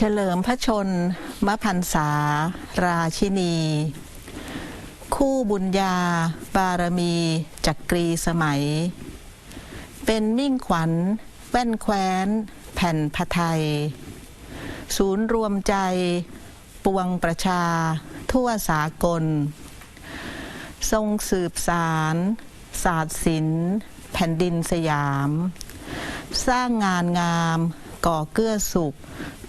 เฉลิมพระชนมพันษา ราชินี คู่บุญญา บารมีจักรีสมัย เป็นมิ่งขวัญ แว่นแคว้น แผ่นพะไทย ศูนย์รวมใจ ปวงประชา ทั่วสากล ทรงสืบสาร ศาสตร์ศิลป์แผ่นดินสยาม สร้างงานงาม ก่อเกื้อสุข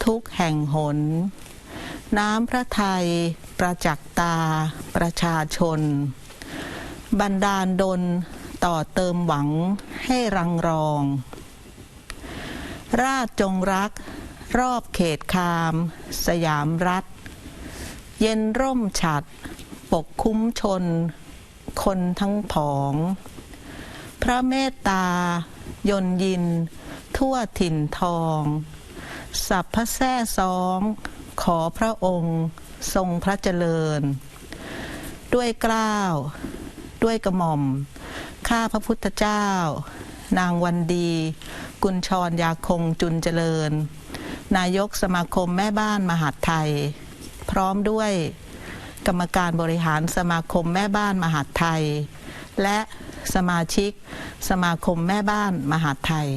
ทุกแห่งหน น้ำพระไทยประจักตา ประชาชน บันดาลดลต่อเติมหวังให้รังรอง ราชจงรัก รอบเขตคาม สยามรัฐ เย็นร่มฉัด ปกคุ้มชน คนทั้งผอง พระเมตตายนยิน ทั่วถิ่นทอง สัพพะแท่สองขอพระองค์ทรงพระเจริญ ด้วยกล้าว ด้วยกระหม่อม ข้าพระพุทธเจ้า นางวันดี กุญชรยาคงจุนเจริญ นายกสมาคมแม่บ้านมหาดไทย พร้อมด้วยกรรมการบริหารสมาคมแม่บ้านมหาดไทย และสมาชิกสมาคมแม่บ้านมหาดไทย